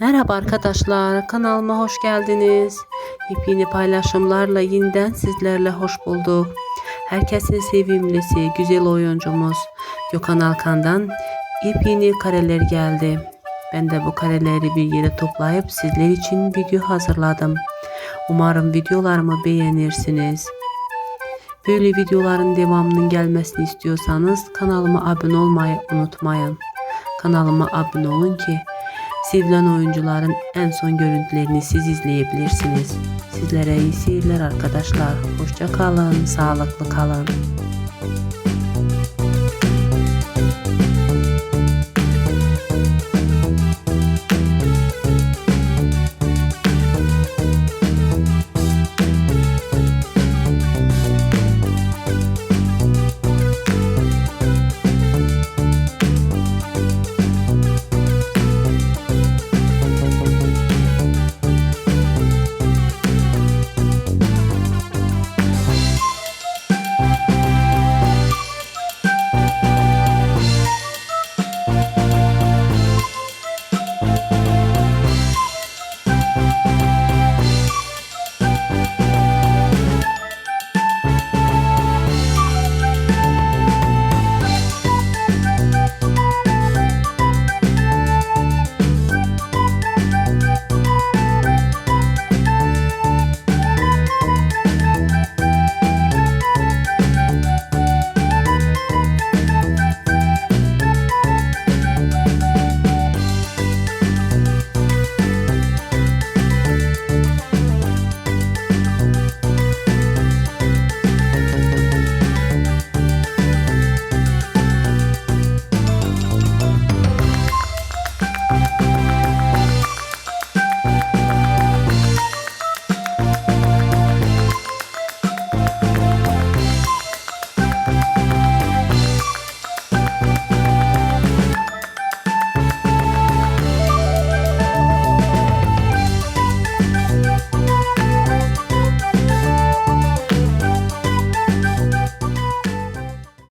Merhaba arkadaşlar, kanalıma hoş geldiniz. Yepyeni paylaşımlarla yeniden sizlerle hoş bulduk. Herkesin sevimlisi, güzel oyuncumuz Gökhan Alkan'dan yepyeni kareler geldi. Ben de bu kareleri bir yere toplayıp sizler için video hazırladım. Umarım videolarımı beğenirsiniz. Böyle videoların devamının gelmesini istiyorsanız kanalıma abone olmayı unutmayın. Kanalıma abone olun ki sevilen oyuncuların en son görüntülerini siz izleyebilirsiniz. Sizlere iyi seyirler arkadaşlar. Hoşça kalın, sağlıklı kalın.